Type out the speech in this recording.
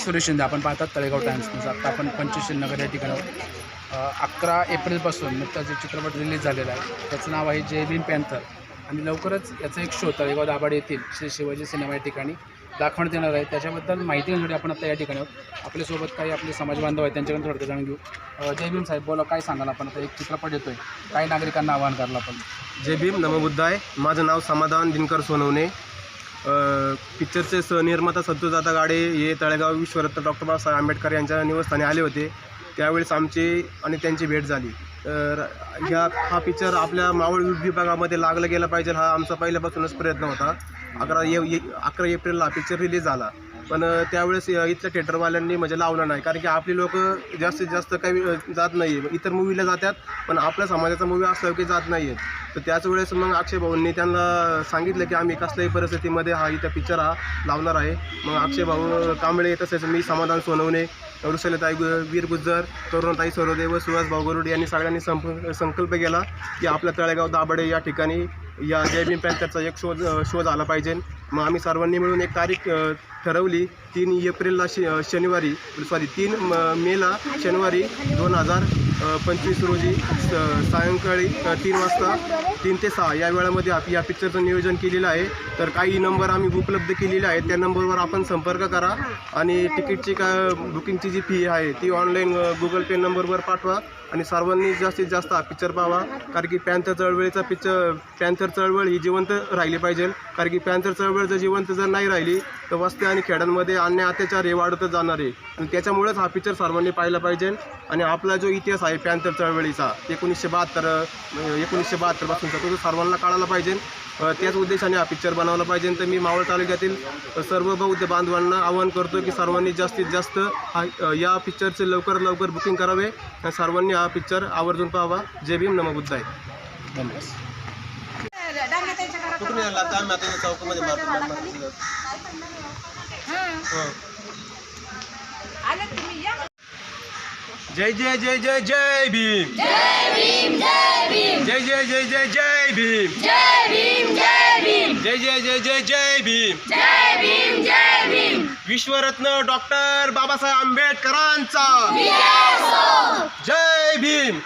सुरेश शिंदे आपण पाहतात तळेगाव टाइम्स आता आपण पंचशील नगर या ठिकाणी अकरा एप्रिलपासून नुकताच जे चित्रपट रिलीज झालेला आहे त्याचं नाव आहे जय भीम पॅन्थर. आणि लवकरच याचा एक शो तळेगाव दाभाडे येथील श्री शिवाजी सिनेमा या ठिकाणी दाखवण्यात येणार आहे. त्याच्याबद्दल माहिती घेण्यासाठी आपण आता या ठिकाणी आहोत. आपल्यासोबत काही आपले समाज बांधव आहेत त्यांच्याकडून थोडक्यात जाणून घेऊ. जय भीम साहेब बोला काय सांगाल आपण? आता एक चित्रपट येतोय. काही नागरिकांना आवाहन करायला आपण? जय भीम नमबुद्धाय. माझं नाव समाधान दिनकर सोनवणे. पिक्चरचे सहनिर्माता सत्तूजाता गाडे हे तळेगाव विश्वरत्न डॉक्टर बाबासाहेब आंबेडकर यांच्या निवासस्थानी आले होते. त्यावेळेस आमची आणि त्यांची भेट झाली. तर ह्या हा पिक्चर आपल्या मावळ विभागामध्ये लागला गेला पाहिजे हा आमचा पहिल्यापासूनच प्रयत्न होता. अकरा ए ए- अकरा एप्रिलला पिक्चर रिलीज झाला. पण त्यावेळेस इथल्या थिएटरवाल्यांनी म्हणजे लावलं नाही. कारण की आपली लोक जास्तीत जास्त काही जात नाही इतर मूवीला जातात पण आपल्या समाजाचा मूवी असल्यावर की जात नाही आहेत तर त्याच वेळेस मग अक्षय भाऊंनी त्यांना सांगितलं की आम्ही कसल्याही परिस्थितीमध्ये हा इथं पिक्चर हा लावणार आहे. मग अक्षय भाऊ कांबळे तसेच मी समाधान सोनवणे वृषलताई गु वीर गुज्जर तरुणताई सरोदे व सुहास भाऊ गरुड यांनी सगळ्यांनी संप संकल्प केला की आपल्या तळेगाव दाबडे या ठिकाणी या जय भीम पॅन्थरचा एक शो शो झाला पाहिजे. मग आम्ही सर्वांनी मिळून एक तारीख ठरवली. तीन एप्रिलला श शनिवारी सॉरी तीन म मेला शनिवारी दोन हजार पंचवीस रोजी स- सायंकाळी तीन वाजता तीन ते सहा या वेळामध्ये आप या पिक्चरचं नियोजन केलेलं आहे. तर काही नंबर आम्ही उपलब्ध केलेले आहेत. त्या नंबरवर आपण संपर्क करा आणि तिकीटची का बुकिंगची जी फी आहे ती ऑनलाईन गुगल पे नंबरवर पाठवा आणि सर्वांनी जास्तीत जास्त हा पिक्चर पाहावा कारण की पॅन्थर चळवळीचा पिक्चर पॅन्थर चळवळ ही जिवंत राहिली पाहिजे. कारण की पॅन्थर चळवळ जर जिवंत जर नाही राहिली तर वस्ती आणि खेड्यांमध्ये अन्य अत्याचार हे वाढतच जाणार आहे. आणि त्याच्यामुळेच हा पिक्चर सर्वांनी पाहिला पाहिजे. आणि आपला जो इतिहास आहे पॅन्थर चळवळीचा एकोणीसशे बहात्तर एकोणीसशे बहात्तरपासूनचा तो सर्वांना कळायला पाहिजे त्याच उद्देशाने हा पिक्चर बनवला पाहिजे. तर मी मावळ तालुक्यातील सर्व बौद्ध बांधवांना आवाहन करतो की सर्वांनी जास्तीत जास्त हा या पिक्चरचे लवकर लवकर बुकिंग करावे. आणि सर्वांनी हा पिक्चर आवर्जून पाहावा. जय भीम नम बुद्ध आहे धन्यवाद जय जय जय जय जय भीम जय जय जय जय जय भीम जय जय जय जय जय भीम विश्वरत्न डॉक्टर बाबासाहेब आंबेडकरांचा जय भीम